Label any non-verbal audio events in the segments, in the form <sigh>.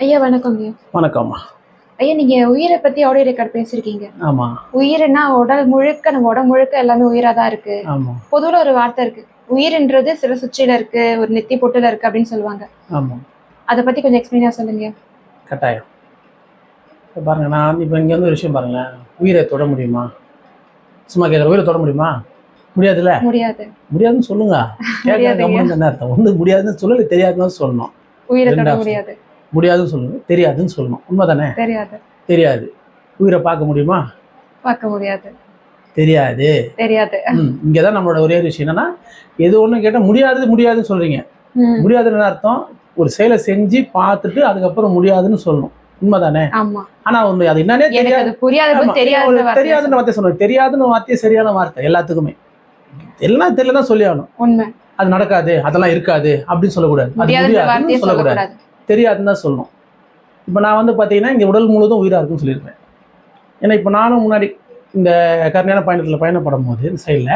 ஐயா வணக்கம் ஐயா. வணக்கம்மா. ஐயா நீங்க உயிரை பத்தி ஆடியோ ரெக்கார்ட் பேசியிருக்கீங்க. ஆமாம் உயிர்னா உடல் முழுக்க நம்ம உடம்பு முழுக்க எல்லாமே உயிரா தான் இருக்கு. பொதுவுல ஒரு வார்த்தை இருக்கு. உயிர்ன்றது சில சுச்சியில இருக்கு ஒரு நெத்தி பொட்டுல இருக்கு அப்படின்னு சொல்லுவாங்க. ஆமாம் அதை பத்தி கொஞ்சம் எக்ஸ்பிளைனா சொல்லுங்க கட்டாயம். இப்போ பாருங்க நான் இப்போ இங்கே வந்து ஒரு விஷயம் பாருங்களேன். உயிரை தொட முடியுமா? சும்மா கேட்குற உயிரை தொட முடியுமா? முடியாதுல்ல? முடியாது. முடியாதுன்னு சொல்லுங்க. <laughs> என்ன அர்த்தம்? வந்து முடியாதுன்னு சொல்லல தெரியாதுன்னு சொல்லணும். உயிரை தொட முடியாது. முடியாதுன்னு சொல்லணும். தெரியாதுன்னு சொல்லணும். உண்மை தானே தெரியாது. தெரியாது. உயிரை பார்க்க முடியுமா? பார்க்க முடியாது. தெரியாது. தெரியாது. இங்கே தான் நம்மளோட ஒரே விஷயம் என்னன்னா எது ஒன்று கேட்டால் முடியாது முடியாதுன்னு சொல்றீங்க. முடியாதுன்னு அர்த்தம்? ஒரு செயலை செஞ்சு பார்த்துட்டு அதுக்கப்புறம் முடியாதுன்னு சொல்லணும். உண்மைதானே? ஆனா உண்மை அது என்னன்னே தெரியாது. புரியாத வார்த்தையா தெரியாதுன்னு வார்த்தை சொல்லணும். தெரியாதுன்னு வார்த்தை சரியான வார்த்தை எல்லாத்துக்குமே. எல்லாம் தெரியல தான் சொல்லி ஆகணும் உண்மை. அது நடக்காது அதெல்லாம் இருக்காது அப்படின்னு சொல்லக்கூடாது. அது வார்த்தையை முடியாதுன்னு சொல்லக்கூடாது. தெரியாதுன்னு தான் சொல்லணும். இப்போ நான் வந்து பார்த்தீங்கன்னா இங்கே உடல் முழுவதும் உயிராக இருக்குன்னு சொல்லியிருப்பேன் ஏன்னா இப்போ நானும் முன்னாடி இந்த கருணையான பயணத்தில் பயணப்படும் போது இந்த சைடில்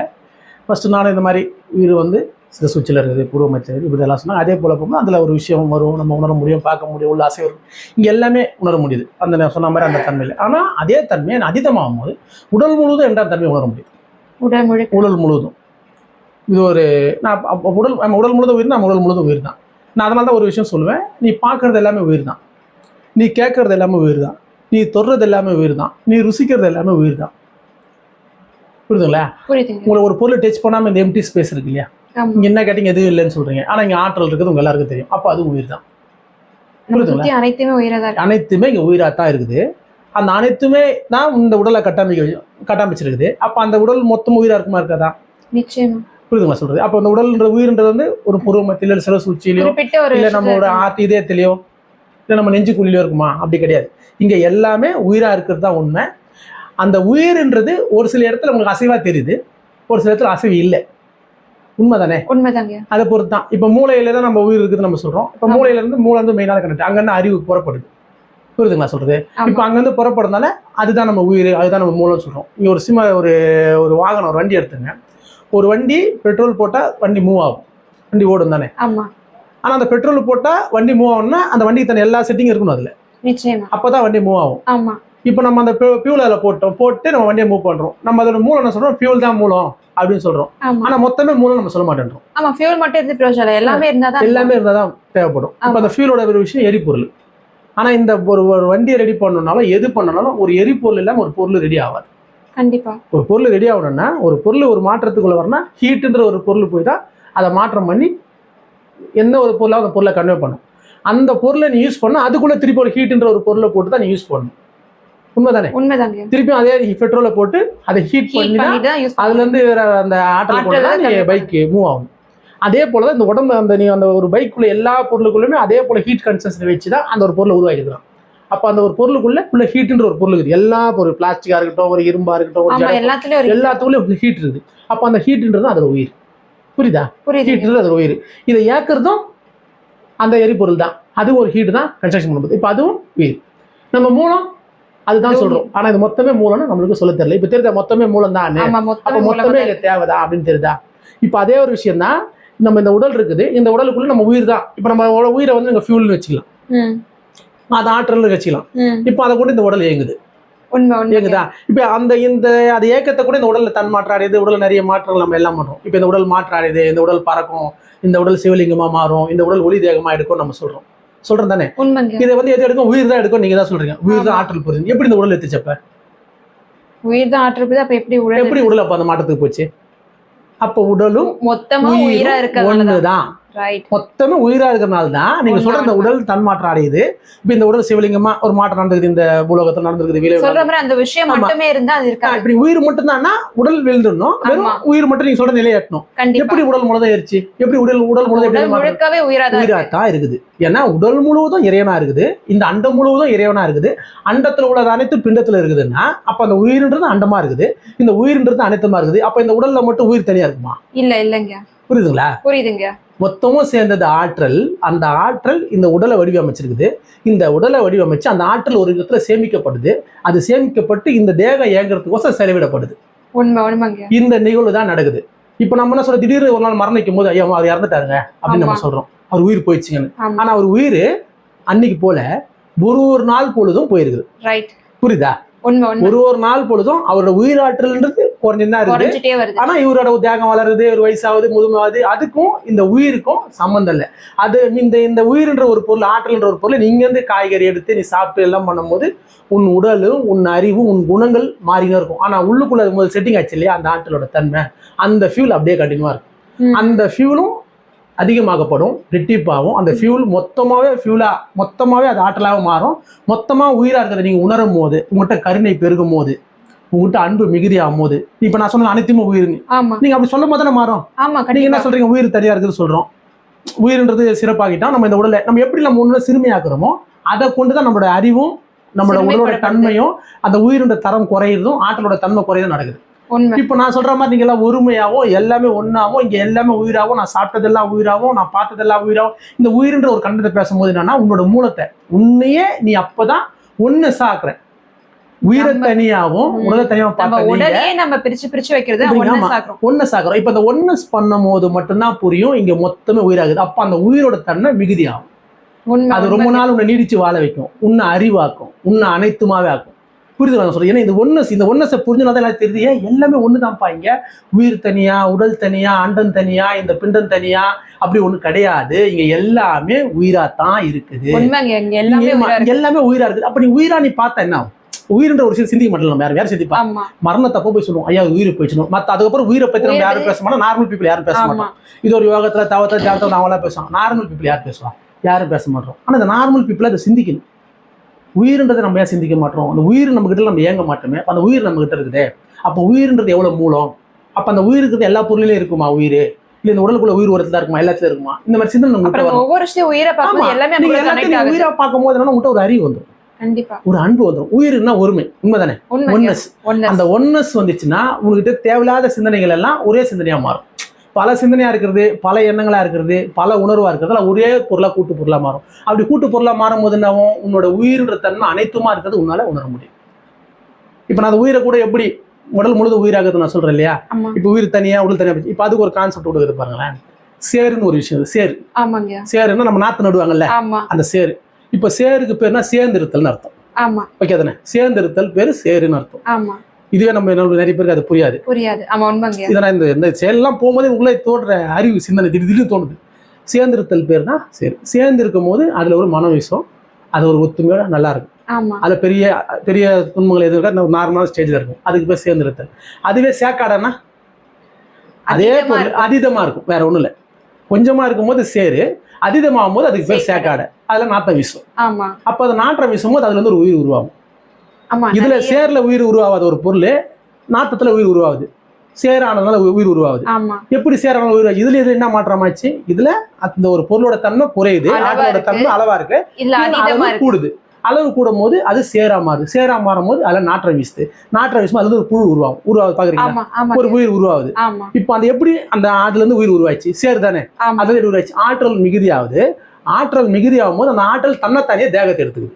ஃபஸ்ட்டு நானும் இந்த மாதிரி உயிர் வந்து சில சுவிட்சில் இருக்குது பூர்வ இப்படி எல்லாம் சொன்னால் அதே போல் போகும்போது அதில் ஒரு விஷயம் வரும் நம்ம உணர முடியும் பார்க்க முடியும் உள்ள அசை வரும். இங்கே எல்லாமே உணர முடியுது. அந்த நான் சொன்ன மாதிரி அந்த தன்மையில். ஆனால் அதே தன்மையை அதீதமாகும் போது உடல் முழுவதும் என்ற தன்மையை உணர முடியும் உடல் உடல் முழுவதும். இது ஒரு நான் உடல் நம்ம உடல் முழுவதும் உயிர் நம்ம உடல் முழுவதும் உயிர் தான். நான் அதனால தான் ஒரு விஷயம் சொல்லுவேன். நீ பார்க்கறது எல்லாமே உயிர் தான் நீ கேட்கறது எல்லாமே உயிர் தான் நீ தொடுறது எல்லாமே உயிர் தான் நீ ருசிக்கிறது எல்லாமே உயிர் தான் புரியுதுங்களா? புரியுதுங்க. உங்களை ஒரு பொருள் டச் பண்ணாமல் இந்த எம்டி ஸ்பேஸ் இருக்கு இல்லையா? இங்கே என்ன கேட்டிங்க எதுவும் இல்லைன்னு சொல்கிறீங்க ஆனால் இங்கே ஆற்றல் இருக்குது உங்க எல்லாருக்கும் தெரியும். அப்போ அது உயிர் தான் புரியுதுங்களா? அனைத்துமே உயிரா தான் இருக்கு. அனைத்துமே இங்கே உயிராக தான் இருக்குது. அந்த அனைத்துமே தான் இந்த உடலை கட்டமைக்க கட்டமைச்சிருக்குது. அப்போ அந்த உடல் மொத்தம் உயிராக இருக்குமா இருக்காதா? நிச்சயமா. புரியுதுங்களா சொல்றது? அப்போ அந்த உடல்ன்ற உயிர்ன்றது வந்து ஒரு புருவ மத்தியில சில சூழ்ச்சியிலையோ இல்ல நம்மளோட. ஆர்ட் இதயத்திலையோ இல்லை நம்ம நெஞ்சுக்குள்ளிலையோ இருக்குமா? அப்படி கிடையாது. இங்க எல்லாமே உயிரா இருக்கிறது தான் உண்மை. அந்த உயிர்ன்றது ஒரு சில இடத்துல உங்களுக்கு அசைவா தெரியுது. ஒரு சில இடத்துல அசைவு இல்லை. உண்மைதானே? உண்மைதாங்க. அதை பொறுத்து தான் இப்போ மூளையில தான் நம்ம உயிர் இருக்குதுன்னு நம்ம சொல்றோம். இப்போ மூளையில இருந்து மூளை வந்து மெயினான கனெக்ட் அங்கேருந்து அறிவு புறப்படுது. புரியுதுங்களா சொல்றது? ஆமா. இப்போ அங்கேருந்து புறப்படுறதுனால அதுதான் நம்ம உயிர் அதுதான் நம்ம மூளை சொல்றோம். இங்க ஒரு சிம ஒரு ஒரு வாகனம் ஒரு வண்டி எடுத்துங்க. ஒரு வண்டி பெட்ரோல் போட்டால் வண்டி மூவ் ஆகும். வண்டி ஓடும் தானே? ஆமா. ஆனால் அந்த பெட்ரோல் போட்டால் வண்டி மூவ் ஆகணும்னா அந்த வண்டிக்கு தனி எல்லா செட்டிங் இருக்கணும் அதில். நிச்சயமா. அப்போ தான் வண்டி மூவ் ஆகும். ஆமா. இப்போ நம்ம அந்த பியூல் அதில் போட்டோம் போட்டு நம்ம வண்டியை மூவ் பண்ணுறோம் நம்ம அதோட மூலம் என்ன சொல்கிறோம் ஃபியூல் தான் மூலம் அப்படின்னு சொல்கிறோம் ஆனால் மொத்தமே மூலம் நம்ம சொல்ல மாட்டேன்றோம். ஆமா ஃபியூல் மட்டும் இருந்து பிரயோஜனம். எல்லாமே இருந்தா தான் எல்லாமே இருந்தால் தான் தேவைப்படும். இப்போ. அந்த ஃபியூலோட ஒரு விஷயம் எரிபொருள். ஆனால் இந்த ஒரு ஒரு வண்டியை ரெடி பண்ணணும்னாலும் எது பண்ணனாலும் ஒரு எரிபொருள் இல்லாமல் ஒரு பொருள் ரெடி ஆகாது. கண்டிப்பா. ஒரு பொருள் ரெடி ஆகணும்னா ஒரு பொருள் ஒரு மாற்றத்துக்குள்ள வரணும்னா ஹீட்டுன்ற ஒரு பொருள் போய் தான் அதை மாற்றம் பண்ணி எந்த ஒரு பொருளாக அந்த பொருளை கன்வே பண்ணும். அந்த பொருளை நீ யூஸ் பண்ணா அதுக்குள்ள திருப்பி ஒரு ஹீட்டுன்ற ஒரு பொருளை போட்டு தான் நீ யூஸ் பண்ணணும். உண்மைதானே? உண்மைதாங்க. திருப்பியும் அதே பெட்ரோலை போட்டு அதை ஹீட் பண்ணி தான் பண்ணி தான் யூஸ் அதுல இருந்து வேற அந்த ஆற்றல் நீ convey பைக் மூவ் ஆகும் அதே போல தான் இந்த உடம்பு அந்த நீ அந்த ஒரு பைக்குள்ள எல்லா பொருளுக்குள்ளுமே அதே போல ஹீட் கன்சன்ஸ் வச்சு தான் அந்த ஒரு பொருளை உருவாக்கிக்கிறான் அப்போ அந்த ஒரு பொருளுக்குள்ள உள்ள ஹீட்டுன்ற ஒரு பொருள் இருக்குது. எல்லா பொருள் பிளாஸ்டிக்கா இருக்கட்டும் ஒரு இரும்பா இருக்கட்டும் ஒரு எல்லாத்துலயும் ஒரு எல்லாத்துக்குள்ளயும் ஹீட் இருக்குது. அப்போ அந்த ஹீட்ன்றது அதோட உயிர். புரியுதா? ஹீட்ன்றது அதோட உயிர். இதை ஏக்கிறதும் அந்த எரிபொருள் தான். அதுவும் ஒரு ஹீட் தான் கன்ஸ்ட்ரக்ஷன் பண்ணும்போது. இப்போ அதுவும் உயிர். நம்ம மூலம் அதுதான் சொல்றோம். ஆனா இது மொத்தமே மூலம்னு நம்மளுக்கு சொல்ல தெரியல. இப்போ தெரியுதா? மொத்தமே மூலம் தான். அப்போ மொத்தமே இங்க தேவைதா அப்படின்னு தெரியுதா? இப்போ அதே ஒரு விஷயம் தான். நம்ம இந்த உடல் இருக்குது. இந்த உடலுக்குள்ள நம்ம உயிர் தான். இப்போ நம்ம உயிரை வந்து நீங்கள் ஃபியூல்னு வச்சுக்கலாம். அது ஆற்றல்னு வச்சுக்கலாம் இப்போ அதை கூட இந்த உடல் இயங்குது. இயங்குதா? இப்போ அந்த இந்த அது ஏக்கத்தை கூட இந்த உடல்ல தன் மாற்றாடியது உடல் நிறைய மாற்றங்கள் நம்ம எல்லாம் பண்றோம். இப்போ இந்த உடல் மாற்றாடியது இந்த உடல் பறக்கும் இந்த உடல் சிவலிங்கமா மாறும் இந்த உடல் ஒளி தேகமா எடுக்கும் நம்ம சொல்றோம். சொல்றோம் தானே? இதை வந்து எது எடுக்கும்? உயிர் தான் எடுக்கும். நீங்க தான் சொல்றீங்க. உயிர் தான் ஆற்றல் புரியுது. எப்படி இந்த உடல் எடுத்துச்சப்ப உயிர் தான் ஆற்றுறது அப்ப எப்படி உடல் எப்படி உடல் அப்ப அந்த மாற்றத்துக்கு போச்சு? அப்ப உடலும் மொத்தமா உயிரா உயிரும் இருக்கிறதுனால ஒண்ணுதான். ரைட் மொத்தமே உயிரா இருக்கிறனால தான் நீங்க சொல்ற இந்த உடல் தன் மாற்றம் அடையுது. இப்ப இந்த உடல் சிவலிங்கமா ஒரு மாற்றம் நடந்திருக்குது இந்த பூலோகத்தில் நடந்திருக்குது சொல்ற மாதிரி அந்த விஷயம். மட்டுமே இருந்தா அது இருக்காது. இப்படி உயிர் மட்டும் தான்னா உடல் விழுந்துடணும். வெறும். உயிர் மட்டும் நீங்க சொல்ற நிலையை எட்டணும். கண்டிப்பா. எப்படி உடல் முழுதும் ஏறிச்சு? எப்படி உடல் உடல் முழுக்கவே உயிரா தான் உயிரா இருக்கு. தான் இருக்குது. ஏன்னா உடல் முழுவதும் இறைவனா இருக்குது. இந்த அண்டம் முழுவதும் இறைவனா இருக்குது. அண்டத்துல உள்ளது அனைத்து பிண்டத்துல இருக்குதுன்னா அப்ப அந்த உயிர்ன்றது அண்டமா இருக்குது. இந்த உயிர்ன்றது அனைத்துமா இருக்குது. அப்ப இந்த உடல்ல மட்டும் உயிர் தனியா இருக்குமா? இல்ல இல்லங்க. புரியுதுங்களா? புரியுதுங்க. மொத்தமும் சேர்ந்தது ஆற்றல். அந்த ஆற்றல் இந்த உடலை வடிவமைச்சிருக்குது. இந்த உடலை வடிவமைச்சு அந்த ஆற்றல் ஒரு இடத்துல சேமிக்கப்படுது. அது சேமிக்கப்பட்டு இந்த தேகம் இயங்குறதுக்கோசம் செலவிடப்படுது. இந்த நிகழ்வு தான் நடக்குது. இப்போ நம்ம என்ன சொல்ற திடீர்னு ஒரு நாள் மரணிக்கும் போது ஐயோ அவர் இறந்துட்டாருங்க அப்படின்னு நம்ம. சொல்றோம். அவர் உயிர் போயிடுச்சுங்கன்னு. ஆனா அவர் உயிர் அன்னைக்கு போல ஒரு ஒரு நாள் பொழுதும் போயிருக்குது. ரைட் புரியுதா? ஒரு ஒரு நாள் பொழுதும் அவரோட உயிராற்றல்ன்றது குறைஞ்சுதான் வருது. ஆனா இவரோட தேகம் வளருது ஒரு வயசாகுது முதுமாவது அதுக்கும் இந்த உயிருக்கும் சம்மந்தம் இல்லை. அது இந்த இந்த உயிர்ன்ற ஒரு பொருள் ஆற்றல்ன்ற ஒரு பொருள் நீங்க இருந்து காய்கறி எடுத்து நீ சாப்பிட்டு எல்லாம் பண்ணும்போது உன் உடலும் உன் அறிவும் உன் குணங்கள் மாறினே இருக்கும். ஆனா உள்ளுக்குள்ள முதல் செட்டிங் ஆச்சு இல்லையா? அந்த ஆற்றலோட தன்மை. அந்த ஃபியூல் அப்படியே கண்டினியூவா இருக்கும். அந்த ஃபியூலும் அதிகமாகப்படும் ரெட்டிப்பாகும் அந்த ஃபியூல் மொத்தமாகவே ஃபியூலா மொத்தமாகவே அது ஆற்றலாக மாறும். மொத்தமாக உயிராக இருக்கிறத நீங்கள் உணரும் போது உங்கள்கிட்ட கருணை பெருகும் போது உங்கள்கிட்ட அன்பு மிகுதியாகும் போது இப்போ நான் சொன்ன அனைத்துமே உயிர்னு ஆமா. நீங்கள் அப்படி சொல்லும் போது தானே மாறும்? ஆமா நீங்க கண்டிப்பா. என்ன சொல்றீங்க? உயிர் தனியா இருக்குது சொல்றோம். உயிர்ன்றது சிறப்பாகிட்டா நம்ம இந்த உடலை நம்ம எப்படி நம்ம உடலை சிறுமையாக்குறோமோ அதை கொண்டு தான் நம்மளோட அறிவும் நம்மளோட உடலோட. தன்மையும் அந்த உயிரோட தரம் குறையிறதும் ஆற்றலோட தன்மை குறையதும் நடக்குது. இப்போ நான் சொல்ற மாதிரி நீங்க எல்லாம் ஒருமையாவும் எல்லாமே ஒன்னாவும் இங்க எல்லாமே உயிராகவும் நான் சாப்பிட்டதெல்லாம் உயிராகவும் நான் பார்த்ததெல்லாம் உயிராகவும் இந்த உயிர்ன்ற ஒரு கண்டத்தை பேசும்போது என்னன்னா உன்னோட மூலத்தை உன்னையே நீ அப்பதான் ஒன்னு சாக்குற. உயிரை நம்ம- தனியாவும் ம். உடலை தனியாவும் நம்ம பிரிச்சு பிரிச்சு வைக்கிறது ஒண்ணு ஒன்னு சாக்குறோம். இப்போ அந்த ஒன்னஸ் பண்ணும் போது மட்டும்தான் புரியும் இங்க மொத்தமே உயிராகுது. அப்ப அந்த உயிரோட தன்மை மிகுதியாகும். அது ரொம்ப. நாள் உன்னை நீடிச்சு வாழ வைக்கும். உன்னை அறிவாக்கும். உன்னை அனைத்துமாவே ஆக்கும். புரியுது நான் சொல்றேன். ஏன்னா இந்த ஒன்னஸ் இந்த ஒன்னஸை புரிஞ்சுனா தான் எனக்கு தெரியுது. ஏன்? எல்லாமே ஒண்ணுதான்ப்பா இங்க. உயிர் தனியா உடல் தனியா அண்டம் தனியா இந்த பிண்டம் தனியா அப்படி ஒண்ணு கிடையாது. இங்க எல்லாமே உயிரா தான் இருக்குது எல்லாமே இங்க உயிரா இருக்கு. எல்லாமே உயிரா இருக்குது. அப்ப நீ உயிரா நீ பார்த்தா என்ன? உயிர்ன்ற ஒரு விஷயம் சிந்திக்க மாட்டோம் நம்ம. யாரும் யாரும் சிந்திப்பா? ஆமா. மரணத்தப்போ போய் சொல்லுவோம். ஐயா உயிர் போயிடுச்சு மத்த அதுக்கப்புறம் உயிரை பத்தி நம்ம யாரும் பேச மாட்டோம். நார்மல் பீப்புள் யாரும் பேச மாட்டோம். இது ஒரு யோகத்துல தவத்துல தியானத்துல அவங்களாம் பேசுவாங்க நார்மல் பீப்புள் யார் பேசுவாங்க? யாரும் பேச மாட்டோம். ஆனா இந்த நார்மல் பீப்புள் அதை சிந்திக்கணும். உயிர்ன்றதை நம்ம ஏன் சிந்திக்க மாட்டோம்? அந்த உயிர் நம்ம கிட்ட நம்ம ஏங்க மாட்டோமே? அந்த உயிர் நம்ம கிட்ட இருக்குதே. அப்ப உயிர்ன்றது எவ்வளவு மூலம்? அப்ப அந்த உயிர் இருக்கிறது எல்லா பொருளிலும் இருக்குமா உயிர்? இல்ல இந்த உடலுக்குள்ள உயிர் உரத்துல இருக்குமா? எல்லாத்துல இருக்குமா? இந்த மாதிரி சிந்தனை நம்ம ஒவ்வொரு உயிரை. பார்க்கும்போது எல்லாமே உயிரா பார்க்கும் போது என்னன்னா உங்கள்கிட்ட ஒரு அறிவு வந்துடும் கண்டிப்பா. ஒரு அன்பு வந்துடும் உயிர்னா ஒருமை. உண்மைதானே? உண்மை. ஒன்னஸ் ஒன்னு அந்த ஒன்னஸ் வந்துச்சுன்னா உங்ககிட்ட தேவையில்லாத சிந்தனைகள் எல்லாம் ஒரே சிந்தனையா மாறும். பல சிந்தனையா இருக்கிறது பல எண்ணங்களா இருக்கிறது பல உணர்வா இருக்கிறது. ஒரே பொருளா கூட்டு பொருளா மாறும். அப்படி கூட்டு பொருளா மாறும் போது என்னவும் உன்னோட உயிர்ன்ற தன்மை அனைத்துமா இருக்கிறது உன்னால உணர முடியும். இப்ப நான் அந்த உயிரை கூட எப்படி உடல் முழுது உயிராகிறது நான் சொல்றேன் இல்லையா? இப்ப உயிர் தனியா உடல் தனியா இப்ப அதுக்கு ஒரு கான்செப்ட் கொடுக்குது பாருங்களேன். சேருன்னு ஒரு விஷயம். சேரு. சேருன்னா நம்ம நாத்து நடுவாங்கல்ல? அந்த சேரு. இப்ப சேருக்கு பேருனா சேர்ந்திருத்தல்னு அர்த்தம். ஆமா. ஓகே தானே? சேர்ந்திருத்தல் பேரு சேருன்னு அர்த்தம். ஆமா. இதுவே நம்ம என்ன- நிறைய பேருக்கு அது புரியாது. புரியாது. ஆமா உண்மைங்க இதெல்லாம் இந்த இந்த போகும்போது உள்ளே தோன்ற அறிவு சிந்தனை திடீர் திடீர்னு தோணுது. சேர்ந்திருத்தல் பேர் தான் சரி. சேர்ந்திருக்கும் போது அதுல ஒரு மன விஷம் அது ஒரு ஒத்துமையோட நல்லா இருக்கும். அதுல பெரிய பெரிய துன்பங்கள் எதுவும் இருக்காது. நார்மலான ஸ்டேஜ்ல இருக்கும். அதுக்கு பேர் சேர்ந்திருத்தல். அதுவே சேக்காடனா? அதே பொருள். இருக்கும். அதீதமா இருக்கும். வேற ஒண்ணும் இல்லை கொஞ்சமா இருக்கும்போது சேரு அதீதமாகும் போது அதுக்கு பேர் சேக்காடை. சேக்காடை. அதுல நாட்டம் வீசும். அப்போ அது நாற்றம் வீசும் போது அதுல இருந்து ஒரு உயிர் உருவாகும். இதுல சேர்ல உயிர் உருவாகாத ஒரு பொருள் நாட்டத்துல உயிர் உருவாகுது. சேரானதுனால உயிர் உருவாகுது. எப்படி சேரான உயிர் இதுல இது என்ன மாற்றமாச்சு? இதுல அந்த ஒரு பொருளோட தன்மை குறையுது. இருக்கு. தன்மை அளவா இருக்கு. கூடுது. அளவு கூடும் போது அது சேரா மாறுது. சேரா மாறும் போது அதுல நாற்றம் வீசுது. நாற்றம் வீசும் அதுல ஒரு புழு உருவாகும். உருவாகுது பாக்குறீங்களா? ஒரு உயிர் உருவாகுது. இப்போ அந்த எப்படி அந்த ஆட்டுல இருந்து உயிர் உருவாச்சு சேர் தானே. அதுல உருவாச்சு ஆற்றல் மிகுதியாகுது. ஆற்றல் மிகுதியாகும் போது அந்த ஆற்றல் தன்னைத்தானே தேகத்தை எடுத்துக்குது.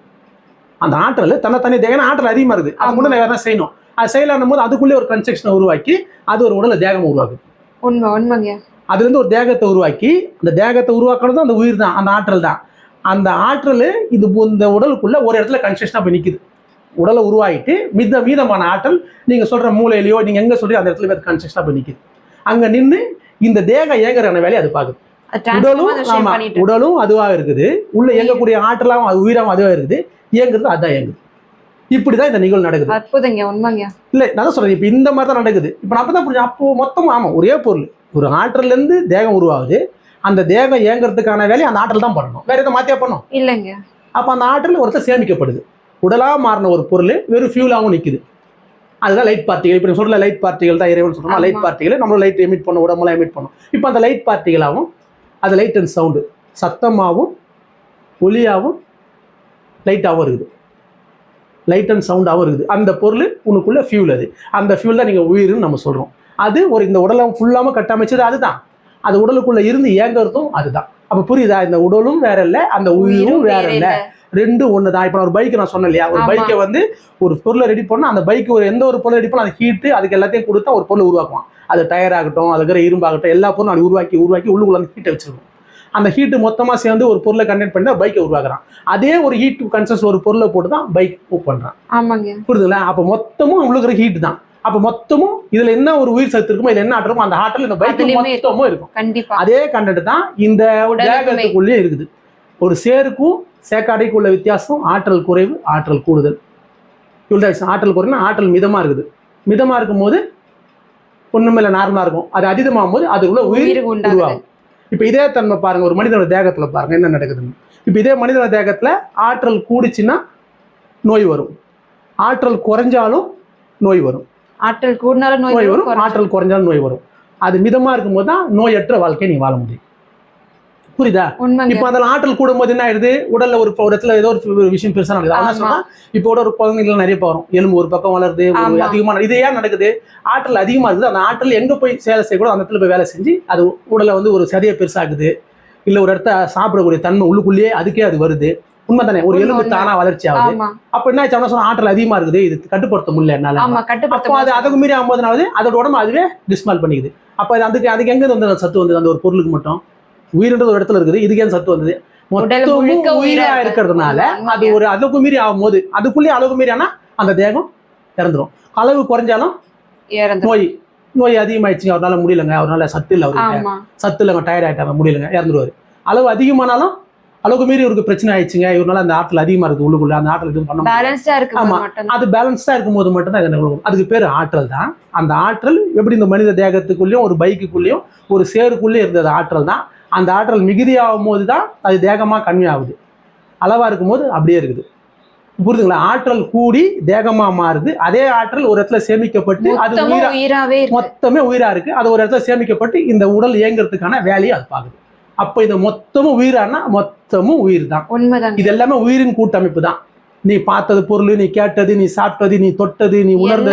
அந்த ஆற்றல் தன்னைத்தானே தேகம் ஆற்றல் அதிகமா இருக்குது அது. கூட வேற செய்யணும். அது செயலானும் போது அதுக்குள்ளே ஒரு கன்ஸ்ட்ரக்ஷனை உருவாக்கி அது ஒரு உடல தேகம் உருவாக்குது. உண்மை உண்மைங்க. அதுல இருந்து ஒரு தேகத்தை உருவாக்கி அந்த தேகத்தை உருவாக்குறது அந்த உயிர் தான் அந்த ஆற்றல் தான். அந்த ஆற்றல் இது இந்த உடலுக்குள்ள ஒரு இடத்துல கன்ஸ்ட்ரக்ஷனாக போய் நிக்குது. உடலை உருவாகிட்டு மித மீதமான ஆற்றல் நீங்க சொல்ற மூலையிலையோ நீங்க எங்க சொல்றீங்க அந்த இடத்துல கன்ஸ்ட்ரக்ஷனாக போய் நிக்குது. அங்க நின்று இந்த தேகம் இயங்குறான வேலையை அது பார்க்குது. உடலும் உடலும் அதுவாக இருக்குது. உள்ள இயங்கக்கூடிய ஆற்றலாகவும் அது உயிராகவும் அதுவாக இருக்குது. இயங்குறது அதான் இயங்குது. இப்படிதான் இந்த நிகழ்வு நடக்குது. அற்புதங்க உண்மைங்க. இல்ல நான் தான் சொல்றேன் இப்போ இந்த மாதிரி தான் நடக்குது. இப்போ நான் அப்பதான் புரிஞ்சு அப்போ மொத்தம் ஆமா ஒரே பொருள். ஒரு ஆற்றல்ல இருந்து தேகம் உருவாகுது. அந்த தேகம் இயங்குறதுக்கான வேலையை அந்த ஆற்றல் தான் பண்ணணும். வேற எதை மாத்தியா பண்ணும் இல்லைங்க. அப்போ அந்த ஆற்றல் ஒருத்தர் சேமிக்கப்படுது. உடலா மாறின ஒரு பொருள் வெறும் ஃபியூலாகவும் நிக்குது. அதுதான் லைட் பார்ட்டிகள் இப்போ சொல்ற லைட் பார்ட்டிகள் தான் இறைவன் சொல்றோம் லைட். பார்ட்டிகள் நம்ம லைட் எமிட் பண்ண உடம்பெல்லாம் எமிட் பண்ணும் இப்போ அந்த லைட் பார்ட்டிகளாகவும் அது லைட் அண்ட் சவுண்டு சத்தமாகவும் ஒலியாகவும் லைட்டாகவும் இருக்குது. லைட் அண்ட் சவுண்டாகவும் இருக்குது. அந்த பொருள் உனக்குள்ள ஃபியூல் அது. அந்த ஃபியூல் தான் நீங்கள் உயிர்னு நம்ம சொல்கிறோம் அது ஒரு இந்த உடலை ஃபுல்லாமல் கட்டமைச்சது அதுதான். அது உடலுக்குள்ளே இருந்து இயங்குறதும் அதுதான். அப்போ புரியுதா? இந்த உடலும் வேற இல்லை அந்த உயிரும் வேற இல்லை ரெண்டும் ஒன்று தான் இப்போ ஒரு பைக் நான் சொன்னேன் இல்லையா? ஒரு. பைக்கை வந்து ஒரு பொருளை ரெடி பண்ணால் அந்த பைக் ஒரு எந்த ஒரு பொருளை ரெடி பண்ணால் அது ஹீட்டு அதுக்கு எல்லாத்தையும் கொடுத்தா ஒரு பொருளை உருவாக்குவான். அது டயர் ஆகட்டும் அது இருக்கிற இரும்பாகட்டும் எல்லா பொருளும் அது உருவாக்கி உருவாக்கி உள்ளுக்குள்ள அந்த ஹீட்டை வச்சிருக்கும். அந்த ஹீட்டு மொத்தமா சேர்ந்து ஒரு பொருளை கண்டெக்ட் பண்ணி தான் பைக்கை உருவாக்குறான். அதே ஒரு ஹீட் கன்சஸ் ஒரு பொருளை போட்டு தான் பைக் மூவ் பண்றான். ஆமாங்க. புரியுதுங்களா? அப்போ மொத்தமும் உழுகிற ஹீட் தான். அப்போ மொத்தமும் இதுல என்ன ஒரு உயிர் சத்து இருக்குமோ இதுல என்ன ஆற்றல் இருக்குமோ அந்த ஆற்றல் இந்த பைக் மொத்தமும் இருக்கும். கண்டிப்பா. அதே கண்டென்ட் தான் இந்த உடலுக்குமே. தேகத்துக்குள்ளேயே இருக்குது. ஒரு சேருக்கும் சேக்காடைக்கும் உள்ள வித்தியாசம் ஆற்றல் குறைவு ஆற்றல் கூடுதல். இவ்வளோ ஆற்றல் குறைவுனா ஆற்றல் மிதமா இருக்குது. மிதமா இருக்கும்போது ஒண்ணுமில்ல நார்மலா இருக்கும். அது அதிகமாகும் போது அதுக்குள்ள உயிர் உருவாகும். இப்போ இதே தன்மை பாருங்க ஒரு மனிதனோட தேகத்துல பாருங்க என்ன நடக்குதுன்னு. இப்போ இதே மனிதனோட தேகத்துல ஆற்றல் கூடிச்சுன்னா நோய் வரும். ஆற்றல் குறைஞ்சாலும் நோய் வரும். ஆற்றல் கூடினாலும் நோய் வரும் ஆற்றல் குறைஞ்சாலும் நோய் வரும். அது மிதமா இருக்கும்போது தான் நோயற்ற வாழ்க்கையை நீ வாழ முடியும். புரியுதா? இப்போ அதில் ஆற்றல் கூடும்போது என்ன ஆயிடுது? உடல்ல ஒரு இடத்துல ஏதோ ஒரு விஷயம் பெருசா நடக்குது. இப்போ ஒரு குழந்தைகள் நிறைய வரும். எலும்பு ஒரு பக்கம் வளருது ஒரு ஆமா. அதிகமா இது ஏன் நடக்குது. ஆற்றல் அதிகமா இருக்குது அந்த ஆற்றல் எங்க போய் சேலை செய்யக்கூட அந்த இடத்துல போய் வேலை செஞ்சு அது உடலை வந்து ஒரு சதையை பெருசாக்குது இல்ல ஒரு இடத்த சாப்பிடக்கூடிய தன்மை உள்ளுக்குள்ளேயே அதுக்கே அது வருது. உண்மைதானே? ஒரு உண்மை, எலும்பு உண்மை. தானா வளர்ச்சி ஆகுது. அப்ப என்ன ஆச்சு? சொன்னா ஆற்றல் அதிகமா இருக்குது. இது கட்டுப்படுத்த முடியல என்னால. அப்போ அது கட்டுப்படுத்த அதுக்கு மீறி ஆகும்போதுனாவது அதோட உடம்பு அதுவே டிஸ்மால் பண்ணிக்குது. அப்ப அது அதுக்கு அதுக்கு எங்க வந்து அந்த சத்து வந்தது? அந்த ஒரு பொருளுக்கு மட்டும். உயிர்ன்றது ஒரு இடத்துல இருக்குது. இதுக்கு ஏன் சத்து வந்தது? மொத்தமும் உயிரா உயிரா இருக்கு. இருக்கிறதுனால அது ஒரு அளவுக்கு மீறி ஆகும்போது அதுக்குள்ளேயே அளவுக்கு மீறி ஆனா அந்த தேகம் இறந்துரும். அளவு குறைஞ்சாலும் நோய் நோய் அதிகமாயிடுச்சுங்க. அவரால முடியலங்க. அவரால சத்து இல்லை அவருக்கு சத்து இல்லைங்க. டயர்ட் ஆயிட்டாங்க. முடியலங்க. இறந்துருவாரு. அளவு அதிகமானாலும் அளவுக்கு மீறி இவருக்கு பிரச்சனை ஆயிடுச்சுங்க. இவரால அந்த ஆற்றல் அதிகமா இருக்குது உள்ளுக்குள்ள. அந்த ஆற்றல் எதுவும் பண்ண. பேலன்ஸ்டா இருக்கு ஆமா. மட்டும் அது பேலன்ஸ்டா இருக்கும்போது மட்டும்தான் இது நிகழும் அதுக்கு பேர் ஆற்றல் தான். அந்த ஆற்றல் எப்படி இந்த மனித தேகத்துக்குள்ளேயும் ஒரு பைக்குக்குள்ளேயும் ஒரு சேருக்குள்ளேயும் இருந்தது ஆற்றல் தான். அந்த ஆற்றல் மிகுதியாகும் போது தான் அது தேகமா கம்மியாகுது அளவா இருக்கும்போது அப்படியே இருக்குது. புரியுதுங்களா? ஆற்றல் கூடி தேகமா மாறுது. அதே ஆற்றல் ஒரு இடத்துல சேமிக்கப்பட்டு அது உயிராவே இருக்கு. மொத்தமே உயிரா இருக்கு. அது ஒரு இடத்துல சேமிக்கப்பட்டு இந்த உடல் இயங்குறதுக்கான வேலையை அது பார்க்குது. அப்போ இது மொத்தமும் உயிரானா? மொத்தமும் உயிர் தான் உண்மைதாங்க. இது எல்லாமே உயிரின் கூட்டமைப்பு தான் நீ பார்த்தது பொருள் நீ கேட்டது நீ சாப்பிட்டது நீ தொட்டது நீ உணர்ந்தது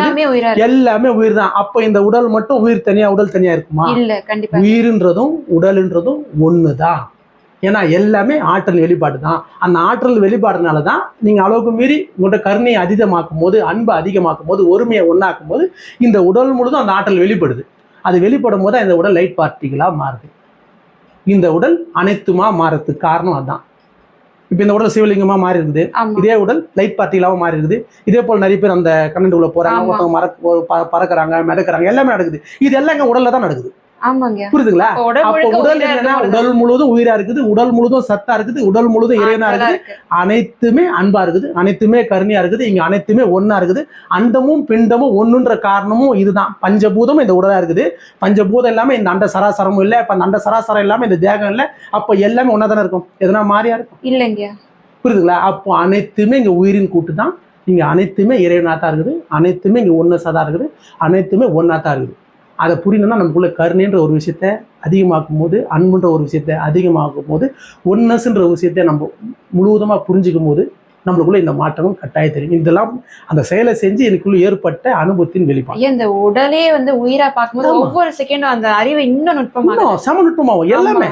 எல்லாமே உயிரா தான் அப்ப இந்த உடல் மட்டும் உயிர் தனியா உடல் தனியா இருக்குமா? உயிர்ன்றதும் உடல்ன்றதும் ஒண்ணுதான். ஏன்னா எல்லாமே ஆற்றல் வெளிப்பாடு தான் அந்த ஆற்றல் வெளிப்பாடுனால தான் நீங்க அளவுக்கு மீறி உங்கள்கிட்ட கருணையை அதிகமாக்கும் போது அன்பை அதிகமாக்கும் போது ஒருமையை ஒண்ணாக்கும் போது இந்த உடல் முழுதும் அந்த ஆற்றல் வெளிப்படுது. அது வெளிப்படும் போது இந்த உடல் லைட் பார்ட்டிகளா மாறுது. இந்த உடல் அனைத்துமா மாறதுக்கு காரணம் அதுதான் இப்போ இந்த உடல் சிவலிங்கமா மாறி இருக்குது இதே உடல் லைட் பார்ட்டிகளாகவும் மாறி இருக்குது இதே போல் நிறைய பேர் அந்த கண்ணண்டு உள்ள. ஒருத்தவங்க மறக்க பறக்கறாங்க மிதக்கறாங்க எல்லாமே நடக்குது. இது எல்லாம் எங்க உடல்ல தான் நடக்குது. புரியுதுங்களா? அப்ப உடல் உடல் என்னன்னா முழுவதும் உயிரா இருக்குது உடல் முழுவதும் சத்தா இருக்குது உடல் முழுவதும் இறைவனா இருக்குது. இருக்கு. அனைத்துமே அன்பா இருக்குது அனைத்துமே கருணையா இருக்குது இங்க அனைத்துமே ஒண்ணா இருக்குது. அண்டமும் பிண்டமும் ஒண்ணுன்ற காரணமும் இதுதான். பஞ்சபூதமும் இந்த உடலா இருக்குது. பஞ்சபூதம் இல்லாம இந்த அண்ட சராசரமும் இல்லை இப்ப அந்த அண்ட சராசரம் இல்லாம இந்த தேகம் இல்லை அப்ப எல்லாமே ஒன்னா தானே இருக்கும்? எதனா மாறியா இருக்கும்? இல்லைங்க. புரியுதுங்களா? அப்போ அனைத்துமே இங்க உயிரின் கூட்டு தான் இங்க அனைத்துமே இறைவனா தான் இருக்குது. அனைத்துமே இங்க ஒன்னஸா தான் இருக்குது. அனைத்துமே ஒன்னா தான் இருக்குது. அதை புரியணும்னா நமக்குள்ள கருணைன்ற ஒரு விஷயத்த அதிகமாக்கும் போது அன்புன்ற ஒரு விஷயத்த அதிகமாக்கும் போது ஒன்னஸ்ன்ற ஒரு விஷயத்த நம்ம முழுவதுமா புரிஞ்சுக்கும் போது நம்மளுக்குள்ள இந்த மாற்றமும் கட்டாயம் தெரியும். இதெல்லாம் அந்த செயலை செஞ்சு எனக்குள்ள ஏற்பட்ட அனுபவத்தின் வெளிப்பாடு. இந்த உடலே வந்து உயிரா பார்க்கும்போது. ஒவ்வொரு செகண்டும் அந்த அறிவு இன்னும் நுட்பமாக இன்னும் சம நுட்பமாகும் எல்லாமே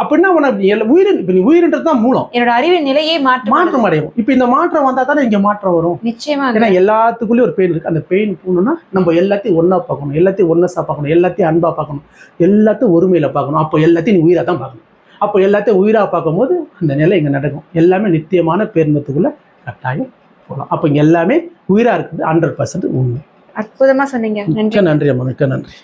அப்படின்னா உனக்கு உயிரின் இப்ப நீ உயிரின்றது தான் மூலம். என்னோட அறிவின் நிலையே மாற்றம் மாற்றம் அடையும் இப்ப இந்த மாற்றம் வந்தா தானே இங்க மாற்றம் வரும். நிச்சயமாக. ஏன்னா எல்லாத்துக்குள்ளேயும் ஒரு பெயின் இருக்கு. அந்த பெயின் போகணும்னா நம்ம எல்லாத்தையும் ஒண்ணா பார்க்கணும். எல்லாத்தையும் ஒன்னஸா பார்க்கணும். எல்லாத்தையும் அன்பா பார்க்கணும். எல்லாத்தையும் ஒருமையில பார்க்கணும். அப்போ எல்லாத்தையும் நீ உயிரா தான் பார்க்கணும். அப்போ எல்லாத்தையும் உயிரா பார்க்கும்போது அந்த நிலை இங்க நடக்கும். எல்லாமே நித்தியமான பேர்ந்தத்துக்குள்ள கட்டாயம் போகலாம். அப்போ இங்க எல்லாமே உயிரா இருக்குது. ஹண்ட்ரட் பர்சன்ட் உண்மை. அற்புதமா சொன்னீங்க. நன்றி. நன்றி அம்மா. மிக்க நன்றி.